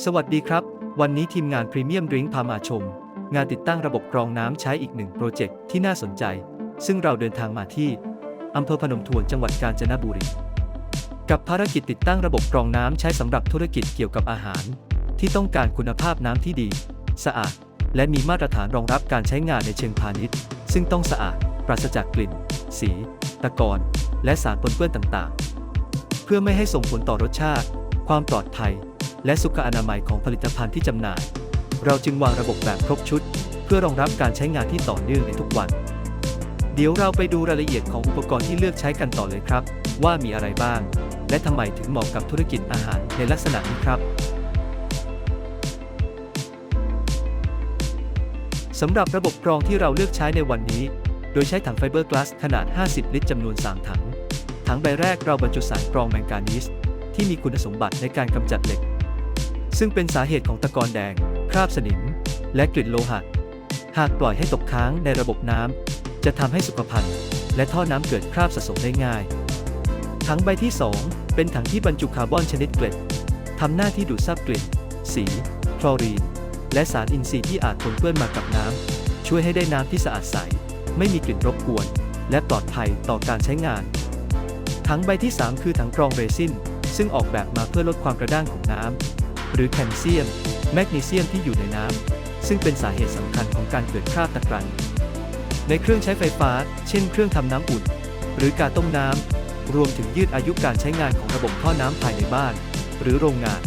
สวัสดีครับ วันนี้ทีมงานพรีเมียมดริงพามาชม งานติดตั้งระบบกรองน้ำใช้อีกหนึ่งโปรเจกต์ที่น่าสนใจ ซึ่งเราเดินทางมาที่อำเภอพนมทวนจังหวัดกาญจนบุรี กับภารกิจติดตั้งระบบกรองน้ำใช้สำหรับธุรกิจเกี่ยวกับอาหาร ที่ต้องการคุณภาพน้ำที่ดี สะอาด และมีมาตรฐานรองรับการใช้งานในเชิงพาณิชย์ ซึ่งต้องสะอาด ปราศจากกลิ่น สี ตะกอนและสารปนเปื้อนต่างๆ เพื่อไม่ให้ส่งผลต่อรสชาติ ความปลอดภัย และสุขอนามัยของผลิตภัณฑ์ที่จำหน่าย เราจึงวางระบบแบบครบชุด เพื่อรองรับการใช้งานที่ต่อเนื่องในทุกวัน เดี๋ยวเราไปดูรายละเอียดของอุปกรณ์ที่เลือกใช้กันต่อเลยครับ ว่ามีอะไรบ้าง และทำไมถึงเหมาะกับธุรกิจอาหารในลักษณะนี้ครับสำหรับระบบกรองที่เราเลือกใช้ในวันนี้ โดยใช้ถังไฟเบอร์กลาสขนาด 50 ลิตรจำนวน 3 ถัง ถังใบแรกเราบรรจุสารกรองแมงกานีสที่มีคุณสมบัติในการกำจัดเหล็ก ซึ่งเป็นสาเหตุของตะกอนแดง คราบสนิม และกลิ่นโลหะ หากปล่อยให้ตกค้างในระบบน้ำ จะทำให้สุขภัณฑ์ และท่อน้ำเกิดคราบสะสมได้ง่าย ถังใบที่ 2 เป็นถังที่บรรจุคาร์บอนชนิดเกล็ดทำหน้าที่ดูดซับกลิ่น สีคลอรีน และสารอินทรีย์ที่อาจปนเปื้อนมากับน้ำ ช่วยให้ได้น้ำที่สะอาดใส ไม่มีกลิ่นรบกวน และปลอดภัยต่อการใช้งาน ถังใบที่ 3 คือถังกรองเรซินซึ่งออกแบบมาเพื่อลดความกระด้างของน้ำ หรือแคลเซียม แมกนีเซียมที่อยู่ในน้ำ ซึ่งเป็นสาเหตุสำคัญของการเกิดคราบตะกรัน ในเครื่องใช้ไฟฟ้า เช่นเครื่องทำน้ำอุ่น หรือการต้มน้ำ รวมถึงยืดอายุการใช้งานของระบบท่อน้ำภายในบ้าน หรือโรงงาน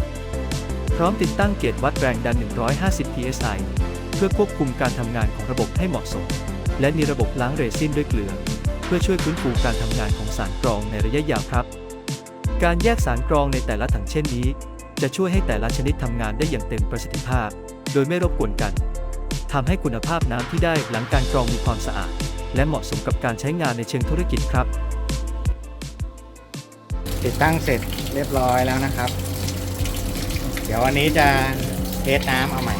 พร้อมติดตั้งเกจวัดแรงดัน 150 psi เพื่อควบคุมการทำงานของระบบให้เหมาะสม และมีระบบล้างเรซินด้วยเกลือ เพื่อช่วยฟื้นฟูการทำงานของสารกรองในระยะยาวครับ การแยกสารกรองในแต่ละถังเช่นนี้ จะช่วยให้แต่ละชนิดทำงานได้อย่างเต็มประสิทธิภาพ โดยไม่รบกวนกันทำให้คุณภาพน้ำที่ได้หลังการกรองมีความสะอาด และเหมาะสมกับการใช้งานในเชิงธุรกิจครับ ติดตั้งเสร็จเรียบร้อยแล้วนะครับ เดี๋ยววันนี้จะเทสน้ำเอาใหม่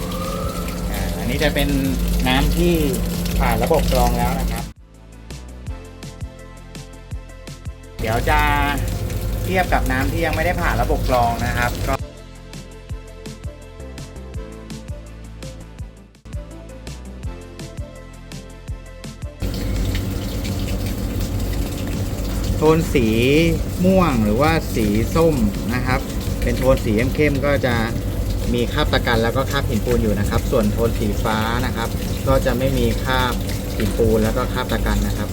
อ่าอันนี้จะเป็นน้ำที่ผ่านระบบกรองแล้วนะครับ เดี๋ยวจะเทียบกับน้ำที่ยังไม่ได้ผ่านระบบกรองนะครับก็ นสีม่วงหรือว่าสีส้มนะครับ เป็นโทนสีเข้มๆก็จะมีคราบตะกันแล้วก็คราบหินปูนอยู่นะครับ ส่วนโทนสีฟ้านะครับ ก็จะไม่มีคราบหินปูนแล้วก็คราบตะกันนะครับ